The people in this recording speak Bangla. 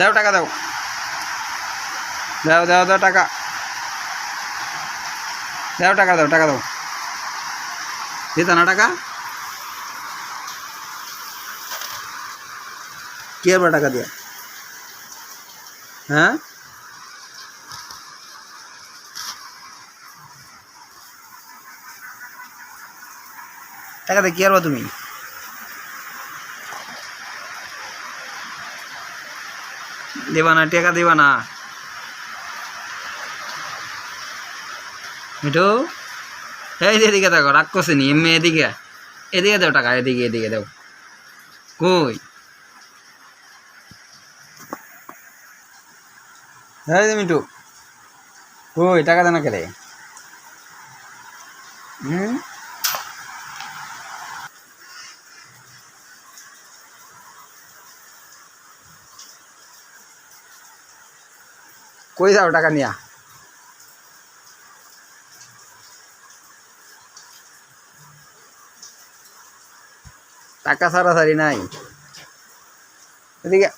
দাও টাকা দাও। দাও দাও দাও টাকা। দাও টাকা দাও টাকা দাও। দিতা না টাকা। কি হবে টাকা দিয়া? হ্যাঁ? টাকা দিয়ে কি করবা তুমি? দেবা না টাকা দেবা না মিঠু, এই এদিকে দেখো রাগ করছে নি এমনি এদিকে। এদিকে দাও টাকা, এদিকে এদিকে দাও। কই? এই যে মিঠু, কই, টাকা দেনা কে রে? হুম? কই যাও টাকা নিয়া? টাকা সারাসারি নাই। এদিকে